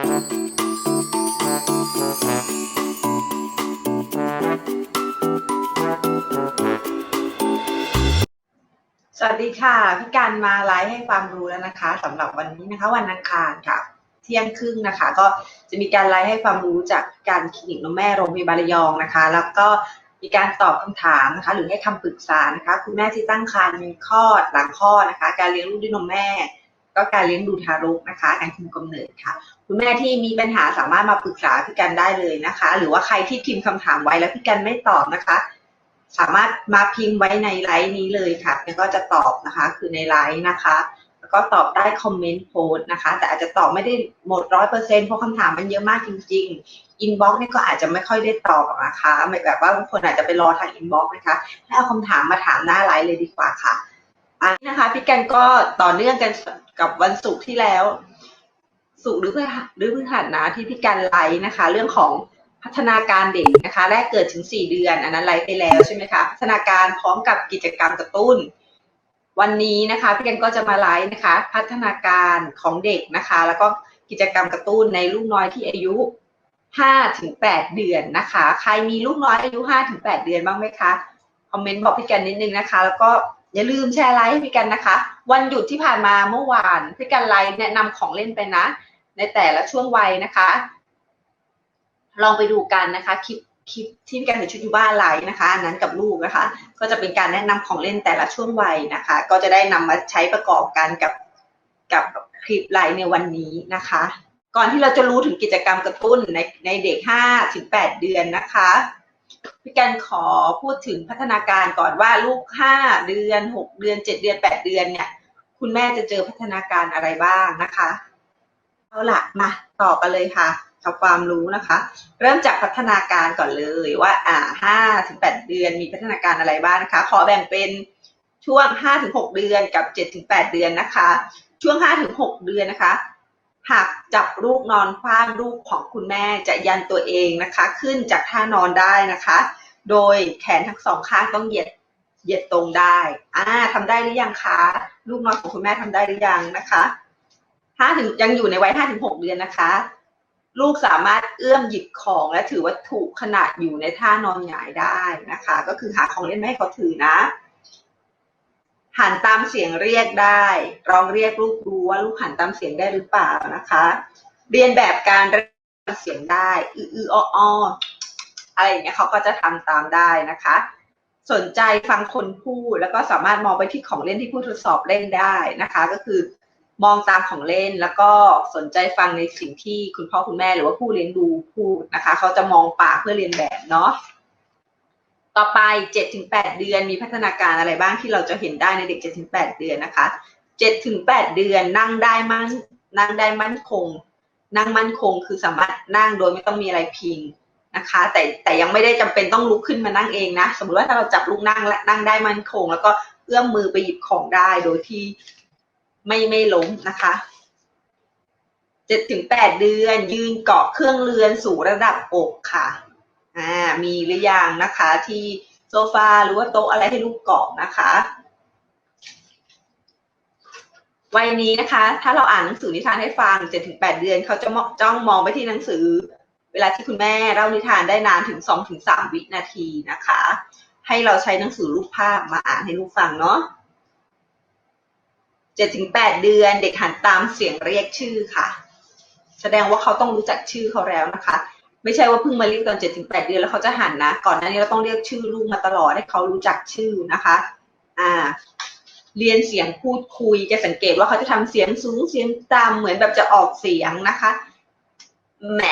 สวัสดีค่ะพี่การมาไลฟ์ให้ความรู้แล้วนะคะสำหรับวันนี้นะคะ วันอังคารค่ะ เที่ยงครึ่งนะคะ ก็จะมีการไลฟ์ให้ความรู้จากการคลินิกนมแม่โรงพยาบาลระยองนะคะ แล้วก็มีการตอบคำถามนะคะ หรือให้คำปรึกษานะคะ คุณแม่ที่ตั้งครรภ์คลอดหลังคลอดนะคะ การเลี้ยงลูกด้วยนมแม่ ก็การเลี้ยงดูทารกนะคะ การคุมกำเนิดค่ะ คุณแม่ที่มีปัญหาสามารถมาปรึกษาพี่กันได้เลยนะคะ หรือว่าใครที่พิมพ์คำถามไว้แล้วพี่กันไม่ตอบนะคะ สามารถมาพิมพ์ไว้ในไลฟ์นี้เลยค่ะแล้วก็จะตอบนะคะ คือในไลฟ์นะคะ แล้วก็ตอบได้คอมเมนต์โพสต์นะคะ แต่อาจจะตอบไม่ได้หมดร้อยเปอร์เซ็นต์เพราะคำถามมันเยอะมากจริง ๆอินบ็อกซ์นี่ก็อาจจะไม่ค่อยได้ตอบนะคะแบบว่าบางคนอาจจะไปรอทางอินบ็อกซ์นะคะให้เอาคำถามมาถามหน้าไลฟ์เลยดีกว่าค่ะ อันนี้นะคะพี่กันก็ต่อเนื่องกันกับวันศุกร์ที่แล้ว ศุกร์หรือพฤหัสหรือพฤหัสนะที่พี่กันไลฟ์นะคะ เรื่องของพัฒนาการเด็กนะคะแรกเกิดถึง 4 เดือน อันนั้นไลฟ์ไปแล้วใช่ไหมคะพัฒนาการพร้อมกับกิจกรรมกระตุ้น วันนี้นะคะพี่กันก็จะมาไลฟ์นะคะ พัฒนาการของเด็กนะคะ แล้วก็กิจกรรมกระตุ้นในลูกน้อยที่อายุ5ถึง8เดือนนะคะ ใครมีลูกน้อยอายุ5ถึง8เดือนบ้างไหมคะคอมเมนต์บอกพี่กันนิดนึงนะคะ แล้วก็ อย่าลืมแชร์ไลฟ์ให้พี่กันนะคะ วันหยุดที่ผ่านมาเมื่อวานพี่กันไลฟ์แนะนำของเล่นไปนะ ในแต่ละช่วงวัยนะคะ ลองไปดูกันนะคะคลิปคลิปที่พี่การใส่ชุดยูบ้าไลฟ์นะคะอันนั้นกับลูกนะคะ ก็จะเป็นการแนะนำของเล่นแต่ละช่วงวัยนะคะ ก็จะได้นำมาใช้ประกอบกันกับกับคลิปไลฟ์ในวันนี้นะคะ ก่อนที่เราจะรู้ถึงกิจกรรมกระตุ้นในในเด็ก5-8 เดือนนะคะ พี่การขอพูดถึงพัฒนาการก่อนว่าลูก5เดือน6เดือน7เดือน8เดือนเนี่ย คุณแม่จะเจอพัฒนาการอะไรบ้างนะคะเอาละมาต่อกันเลยค่ะกับความรู้นะคะ เริ่มจากพัฒนาการก่อนเลยว่าอ่าห้าถึงแปดเดือนมีพัฒนาการอะไรบ้างนะคะ ขอแบ่งเป็นช่วงห้าถึงหกเดือนกับเจ็ดถึงแปดเดือนนะคะ ช่วงห้าถึงหกเดือนนะคะ หากจับลูกนอนคว้างลูกของคุณแม่จะยันตัวเองนะคะ ขึ้นจากท่านอนได้นะคะ โดยแขนทั้งสองข้างต้องเหยียดเหยียดตรงได้อ่าทำได้หรือยังคะ ลูกนอนของคุณแม่ทำได้หรือยังนะคะห้าถึงยังอยู่ในวัยห้าถึงหกเดือนนะคะ ลูกสามารถเอื้อมหยิบของและถือวัตถุขนาดอยู่ในท่านอนหงายได้นะคะ ก็คือหาของเล่นไม่ให้เขาถือนะ หันตามเสียงเรียกได้ลองเรียกลูกดูว่าลูกหันตามเสียงได้หรือเปล่านะคะ เรียนแบบการเรียกเสียงได้อืออออออะไรอย่างเงี้ยเขาก็จะทำตามได้นะคะ สนใจฟังคนพูดแล้วก็สามารถมองไปที่ของเล่นที่ผู้ทดสอบเล่นได้นะคะ ก็คือมองตามของเล่นแล้วก็สนใจฟังในสิ่งที่คุณพ่อคุณแม่หรือว่าผู้เลี้ยงดูพูดนะคะ เขาจะมองปากเพื่อเรียนแบบเนาะ ต่อไป 7-8 เดือนมีพัฒนาการอะไรบ้างที่เราจะเห็นได้ในเด็ก 7-8 เดือนนะคะ7-8 เดือนนั่งได้มั่นนั่งได้มั่นคง นั่งมั่นคงคือสามารถนั่งโดยไม่ต้องมีอะไรพิงนะคะ แต่แต่ยังไม่ได้จำเป็นต้องลุกขึ้นมานั่งเองนะ สมมติว่าถ้าเราจับลูกนั่งและนั่งได้มั่นคง แล้วก็เอื้อมมือไปหยิบของได้โดยที่ไม่ไม่ล้มนะคะเจ็ดถึงแปดเดือนยืนเกาะเครื่องเรือนสู่ระดับอกค่ะ อ่ามีหรือยังนะคะที่โซฟาหรือว่าโต๊ะอะไรให้ลูกเกาะนะคะวัยนี้นะคะ ถ้าเราอ่านหนังสือนิทานให้ฟังเจ็ดถึงแปดเดือนเขาจะจ้องมองไปที่หนังสือ เวลาที่คุณแม่เล่านิทานได้นานถึงสองถึงสามวินาทีนะคะ ให้เราใช้หนังสือรูปภาพมาอ่านให้ลูกฟังเนาะเจ็ดถึงแปดเดือนเด็กหันตามเสียงเรียกชื่อค่ะ แสดงว่าเขาต้องรู้จักชื่อเขาแล้วนะคะ ไม่ใช่ว่าเพิ่งมาเรียกตอนเจ็ดถึงแปดเดือนแล้วเขาจะหันนะ ก่อนหน้านี้เราต้องเรียกชื่อลูกมาตลอดให้เขารู้จักชื่อนะคะ อ่า เรียนเสียงพูดคุยจะสังเกตว่าเขาจะทำเสียงสูงเสียงต่ำเหมือนแบบจะออกเสียงนะคะแหม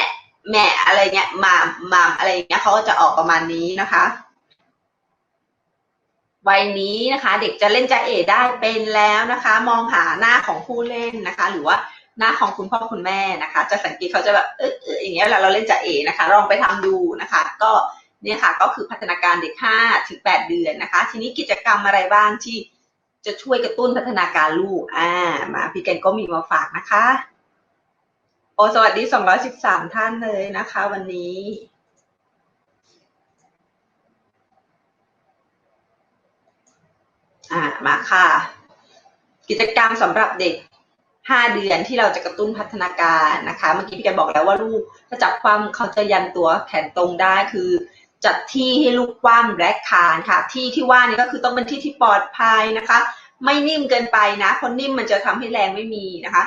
แหมอะไรเงี้ยมามมามอะไรเงี้ยเขาก็จะออกประมาณนี้นะคะวัยนี้นะคะ เด็กจะเล่นจะเอได้เป็นแล้วนะคะ มองหาหน้าของผู้เล่นนะคะ หรือว่า หน้าของคุณพ่อคุณแม่นะคะ จะสังเกตเขาจะแบบเอออย่างเงี้ยเวลาเราเล่นจะเอนะคะ ลองไปทำดูนะคะ ก็เนี่ยค่ะก็คือพัฒนาการเด็ก5ถึง8เดือนนะคะ ทีนี้กิจกรรมอะไรบ้างที่จะช่วยกระตุ้นพัฒนาการลูกอ่ามาพี่แกนก็มีมาฝากนะคะ โอสวัสดี 213 ท่านเลยนะคะ วันนี้อ่ามาค่ะ กิจกรรมสำหรับเด็ก ห้าเดือนที่เราจะกระตุ้นพัฒนาการนะคะเมื่อกี้พี่แกบอกแล้วว่าลูกถ้าจับความเขาจะยันตัวแขนตรงได้คือ จัดที่ให้ลูกคว่ำและคานค่ะ ที่ที่ว่านี่ก็คือต้องเป็นที่ที่ปลอดภัยนะคะ ไม่นิ่มเกินไปนะเพราะนิ่มมันจะทำให้แรงไม่มีนะคะ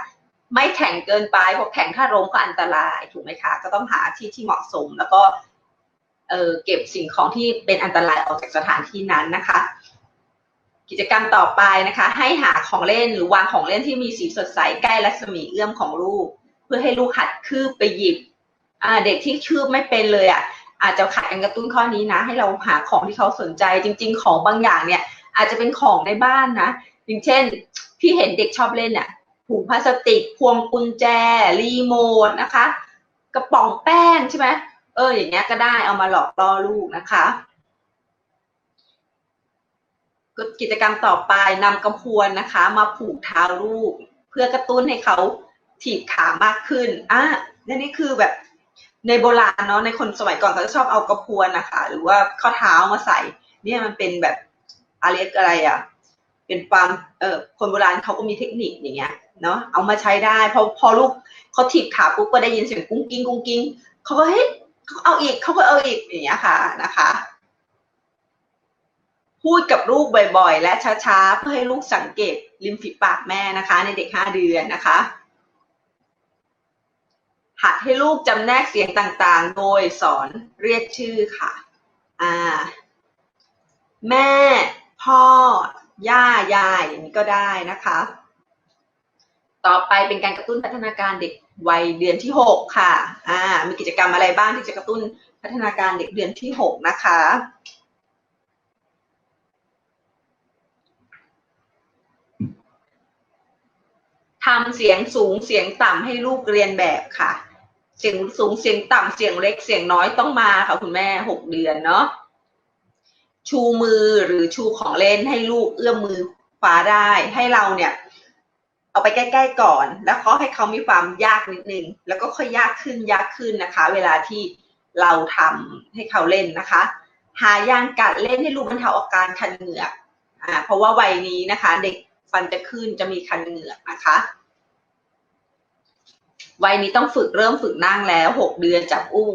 ไม่แข็งเกินไปเพราะแข็งถ้าล้มก็อันตรายถูกไหมคะก็ต้องหาที่ที่เหมาะสมแล้วก็เเก็บสิ่งของที่เป็นอันตรายออกจากสถานที่นั้นนะคะ กิจกรรมต่อไปนะคะ ให้หาของเล่นหรือวางของเล่นที่มีสีสดใสใกล้รัศมีเอื้อมของลูก เพื่อให้ลูกหัดคืบไปหยิบเด็กที่คืบไม่เป็นเลยอะอาจจะขาดการกระตุ้นข้อนี้นะ ให้เราหาของที่เขาสนใจ จริง ๆ ของบางอย่างเนี่ย อาจจะเป็นของในบ้านนะอย่างเช่น พี่เห็นเด็กชอบเล่นเนี่ยถุงพลาสติก พวงกุญแจ รีโมทนะคะ กระป๋องแป้งใช่ไหมเอออย่างเงี้ยก็ได้เอามาหลอกล่อลูกนะคะ กิจกรรมต่อไปนำกระพวนนะคะ มาผูกเท้าลูก เพื่อกระตุ้นให้เขาถีบขามากขึ้นอะและนี่คือแบบในโบราณเนาะในคนสมัยก่อนเขาจะชอบเอากระพวนนะคะ หรือว่าข้อเท้ามาใส่ เนี่ยมันเป็นแบบอะไรอะไรอะ เป็นความเออคนโบราณเขาก็มีเทคนิคอย่างเงี้ยเนาะเอามาใช้ได้พอพอลูกเขาถีบขาปุ๊บก็ได้ยินเสียงกุ้งกิ้งกุ้งกิ้งเขาก็เฮ้ยเขาเอาอีกเขาก็เอาอีกอย่างเงี้ยค่ะนะคะ พูดกับลูกบ่อยๆ และช้าๆ เพื่อให้ลูกสังเกตริมฝีปากแม่นะคะ ในเด็กห้าเดือนนะคะ หัดให้ลูกจำแนกเสียงต่างๆ โดยสอนเรียกชื่อค่ะอ่าแม่ พ่อ ย่า ยาย อย่างนี้ก็ได้นะคะ ต่อไปเป็นการกระตุ้นพัฒนาการเด็กวัยเดือนที่หกค่ะอ่ามีกิจกรรมอะไรบ้างที่จะกระตุ้นพัฒนาการเด็กเดือนที่หกนะคะ ทำเสียงสูงเสียงต่ำให้ลูกเรียนแบบค่ะ เสียงสูงเสียงต่ำเสียงเล็กเสียงน้อยต้องมาค่ะคุณแม่หกเดือนเนาะชูมือหรือชูของเล่นให้ลูกเอื้อมมือคว้าได้ ให้เราเนี่ย เอาไปใกล้ๆก่อน แล้วก็ให้เขามีความยากนิดนึงแล้วก็ค่อยยากขึ้นยากขึ้นนะคะ เวลาที่เราทำให้เขาเล่นนะคะ หายางกัดเล่นให้ลูกบรรเทาอาการคันเหงือกอ่าเพราะว่าวัยนี้นะคะ เด็ก ฟันจะขึ้นจะมีคันเหงือกนะคะวัยนี้ต้องฝึกเริ่มฝึกนั่งแล้วหกเดือนจับอุ้ม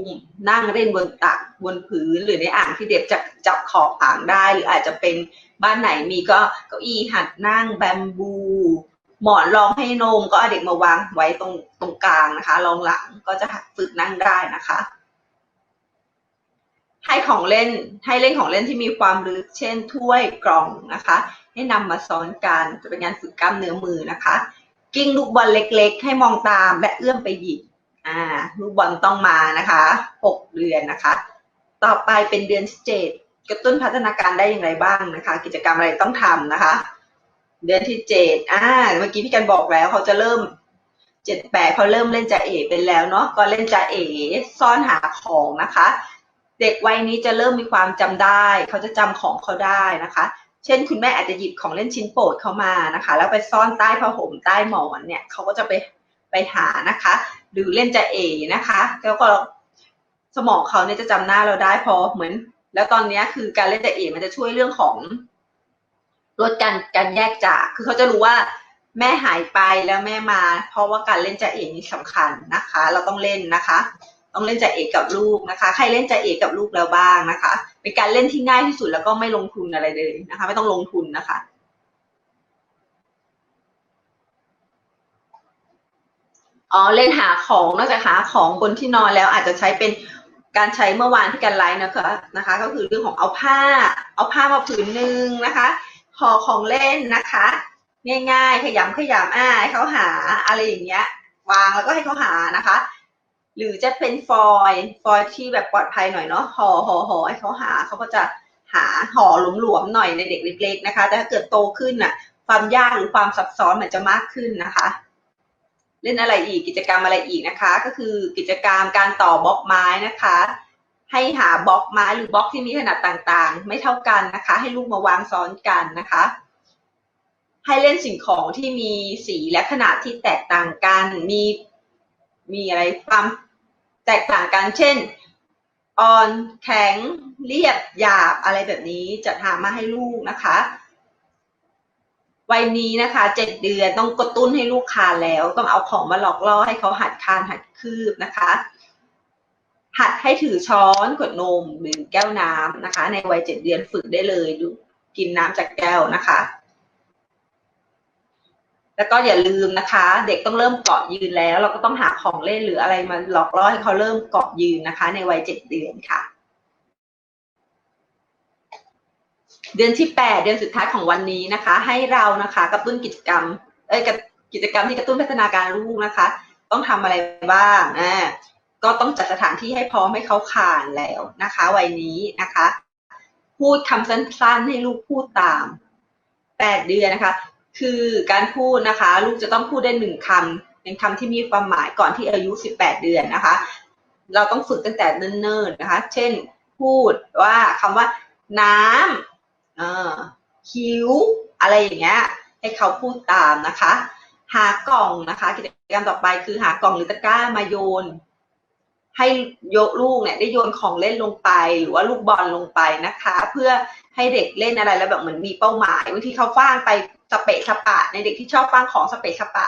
นั่งเล่นบนตักบนพื้นหรือในอ่างที่เด็กจับจับขอบอ่างได้ หรืออาจจะเป็นบ้านไหนมีก็เก้าอี้หัดนั่งแบมบู หมอนรองให้นมก็เอาเด็กมาวางไว้ตรงตรงกลางนะคะรองหลังก็จะฝึกนั่งได้นะคะ ให้ของเล่นให้เล่นของเล่นที่มีความลึก เช่น ถ้วยกล่องนะคะ ให้นำมาซ้อนกันจะเป็นงานฝึกกล้ามเนื้อมือนะคะ กิ้งลูกบอลเล็กๆ ให้มองตามและเอื้อมไปหยิบอ่าลูกบอลต้องมานะคะหกเดือนนะคะ ต่อไปเป็นเดือนเจ็ดกระตุ้นพัฒนาการได้อย่างไรบ้างนะคะ กิจกรรมอะไรต้องทำนะคะ เดือนที่เจ็ดอ่าเมื่อกี้พี่กันบอกแล้วเขาจะเริ่มเจ็ดแปดเขาเริ่มเล่นจ่าเอเป็นแล้วเนาะก็เล่นจ่าเอซ่อนหาของนะคะ เด็กวัยนี้จะเริ่มมีความจำได้ เขาจะจำของเขาได้นะคะ เช่น คุณแม่อาจจะหยิบของเล่นชิ้นโปรดเขามานะคะ แล้วไปซ่อนใต้ผ้าห่มใต้หมอนเนี่ยเขาก็จะไปไปหานะคะ หรือเล่นจะเอนะคะ แล้วก็สมองเขาเนี่ยจะจำหน้าเราได้พอเหมือน แล้วตอนนี้คือการเล่นจะเอมันจะช่วยเรื่องของลดการการแยกจาก คือเขาจะรู้ว่าแม่หายไปแล้วแม่มา เพราะว่าการเล่นจะเอนี่สำคัญนะคะ เราต้องเล่นนะคะ ต้องเล่นจ่าเอกกับลูกนะคะ ใครเล่นจ่าเอกกับลูกแล้วบ้างนะคะ เป็นการเล่นที่ง่ายที่สุดแล้วก็ไม่ลงทุนอะไรเลยนะคะ ไม่ต้องลงทุนนะคะ อ๋อเล่นหาของนอกจากหาของบนที่นอนแล้วอาจจะใช้เป็นการใช้เมื่อวานที่กันไลฟ์นะคะนะคะ ก็คือเรื่องของเอาผ้า เอาผ้ามาผืนหนึ่งนะคะห่อของเล่นนะคะ ง่ายๆ ขยำขยำอ่าให้เขาหาอะไรอย่างเงี้ยวางแล้วก็ให้เขาหานะคะ หรือจะเป็นฟอยล์ฟอยล์ที่แบบปลอดภัยหน่อยเนาะห่อห่อห่อให้เขาหาเขาก็จะหาห่อหลวมๆหน่อยในเด็กเล็ก ๆ นะคะ แต่ถ้าเกิดโตขึ้นน่ะ ความยากหรือความซับซ้อนมันจะมากขึ้นนะคะ เล่นอะไรอีกกิจกรรมอะไรอีกนะคะ ก็คือกิจกรรมการต่อบล็อกไม้นะคะ ให้หาบล็อกไม้หรือบล็อกที่มีขนาดต่างๆ ไม่เท่ากันนะคะ ให้ลูกมาวางซ้อนกันนะคะให้เล่นสิ่งของที่มีสีและขนาดที่แตกต่างกัน มีมีอะไรความ แตกต่างกัน เช่น อ่อน แข็ง เรียบ หยาบ อะไรแบบนี้จะหามาให้ลูกนะคะ วัยนี้นะคะเจ็ดเดือนต้องกระตุ้นให้ลูกคานแล้ว ต้องเอาของมาหลอกล่อให้เขาหัดคานหัดคืบนะคะ หัดให้ถือช้อนขวดนมหรือแก้วน้ำนะคะ ในวัยเจ็ดเดือนฝึกได้เลยดูกินน้ำจากแก้วนะคะ แล้วก็อย่าลืมนะคะ เด็กต้องเริ่มเกาะยืนแล้ว เราก็ต้องหาของเล่นหรืออะไรมาหลอกล่อให้เขาเริ่มเกาะยืนนะคะ ในวัยเจ็ดเดือนค่ะ เดือนที่แปดเดือนสุดท้ายของวันนี้นะคะ ให้เรานะคะกระตุ้นกิจกรรม เอ้ยกับกิจกรรมที่กระตุ้นพัฒนาการลูกนะคะ ต้องทำอะไรบ้างอ่าก็ต้องจัดสถานที่ให้พร้อมให้เขาขานแล้วนะคะ วัยนี้นะคะ พูดคำสั้นๆให้ลูกพูดตามแปดเดือนนะคะ คือการพูดนะคะ ลูกจะต้องพูดได้หนึ่งคำเป็นคำที่มีความหมายก่อนที่อายุสิบแปดเดือนนะคะ เราต้องฝึกตั้งแต่เนิ่นๆนะคะ เช่น พูดว่าคำว่า น้ำเอ่อหิว อะไรอย่างเงี้ยให้เขาพูดตามนะคะ หากล่องนะคะ กิจกรรมต่อไปคือหากล่องหรือตะกร้ามาโยน ให้โยกลูกเนี่ยได้โยนของเล่นลงไป หรือว่าลูกบอลลงไปนะคะ เพื่อให้เด็กเล่นอะไรแล้วแบบเหมือนมีเป้าหมายบางทีเขาฟ้างไปสเปะสปะ ในเด็กที่ชอบฟ้างของสเปะสปะ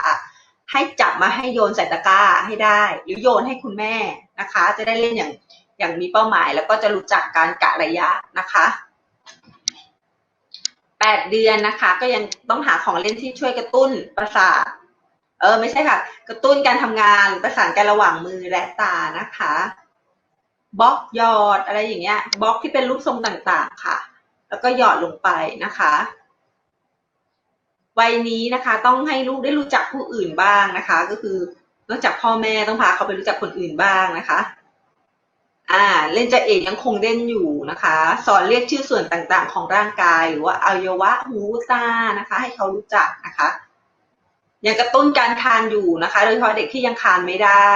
ให้จับมาให้โยนใส่ตะกร้าให้ได้ หรือโยนให้คุณแม่นะคะ จะได้เล่นอย่างอย่างมีเป้าหมาย แล้วก็จะรู้จักการกะระยะนะคะแปดเดือนนะคะ ก็ยังต้องหาของเล่นที่ช่วยกระตุ้นประสาท เออไม่ใช่ค่ะ กระตุ้นการทำงานประสานกันระหว่างมือและตานะคะบล็อกหยอดอะไรอย่างเงี้ยบล็อกที่เป็นรูปทรงต่างๆค่ะ แล้วก็หยอดลงไปนะคะวัยนี้นะคะต้องให้ลูกได้รู้จักผู้อื่นบ้างนะคะ ก็คือนอกจากพ่อแม่ต้องพาเขาไปรู้จักคนอื่นบ้างนะคะ อ่า เล่นจะเอกยังคงเล่นอยู่นะคะ สอนเรียกชื่อส่วนต่างๆ ของร่างกายหรือว่าอวัยวะหูตานะคะ ให้เขารู้จักนะคะ ยังกระตุ้นการคานอยู่นะคะ โดยเฉพาะเด็กที่ยังคานไม่ได้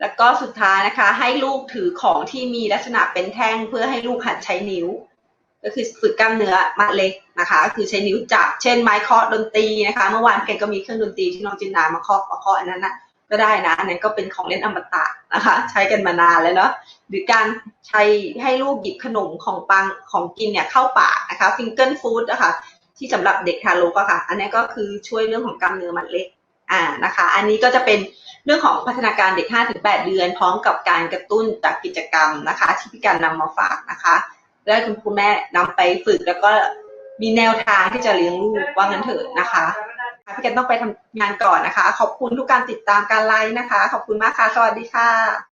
แล้วก็สุดท้ายนะคะ ให้ลูกถือของที่มีลักษณะเป็นแท่งเพื่อให้ลูกหัดใช้นิ้ว ก็คือฝึกกล้ามเนื้อมัดเล็กนะคะก็คือใช้นิ้วจับ เช่นไม้เคาะดนตรีนะคะ เมื่อวานเกนก็มีเครื่องดนตรีที่น้องจินนามาเคาะมาเคาะอันนั้นนะก็ได้นะอันนั้นก็เป็นของเล่นอมตะนะคะ ใช้กันมานานแล้วเนาะหรือการใช้ให้ลูกหยิบขนมของปังของกินเนี่ยเข้าปากนะคะฟิงเกิลฟู้ดนะคะ ที่สำหรับเด็กทารกอะค่ะ อันนี้ก็คือช่วยเรื่องของกล้ามเนื้อมัดเล็กอ่านะคะ อันนี้ก็จะเป็นเรื่องของพัฒนาการเด็ก 5-8 เดือน พร้อมกับการกระตุ้นจากกิจกรรมนะคะ ที่พี่การนำมาฝากนะคะได้คุณครูแม่นำไปฝึกแล้วก็มีแนวทางที่จะเลี้ยงลูกว่างั้นเถิดนะคะพี่กันต้องไปทำงานก่อนนะคะ ขอบคุณทุกการติดตามการไลฟ์นะคะ ขอบคุณมากค่ะ สวัสดีค่ะ